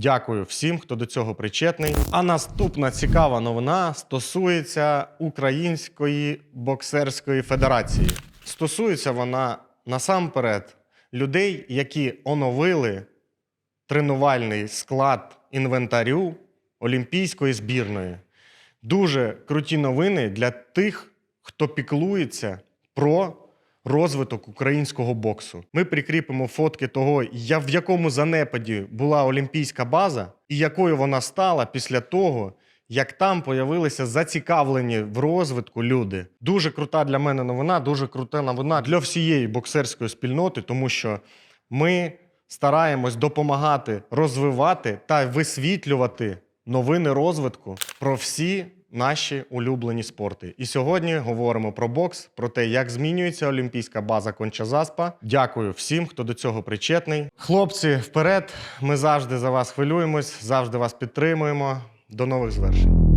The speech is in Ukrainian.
Дякую всім, хто до цього причетний. А наступна цікава новина стосується Української боксерської федерації. Стосується вона насамперед людей, які оновили тренувальний склад інвентарю Олімпійської збірної. Дуже круті новини для тих, хто піклується про розвиток українського боксу. Ми прикріпимо фотки того, я- в якому занепаді була олімпійська база, і якою вона стала після того, як там появилися зацікавлені в розвитку люди. Дуже крута для мене новина, дуже крута новина для всієї боксерської спільноти, тому що ми стараємось допомагати розвивати та висвітлювати новини розвитку про всі наші улюблені спорти. І сьогодні говоримо про бокс, про те, як змінюється олімпійська база Конча-Заспа. Дякую всім, хто до цього причетний. Хлопці, вперед! Ми завжди за вас хвилюємось, завжди вас підтримуємо. До нових звершень.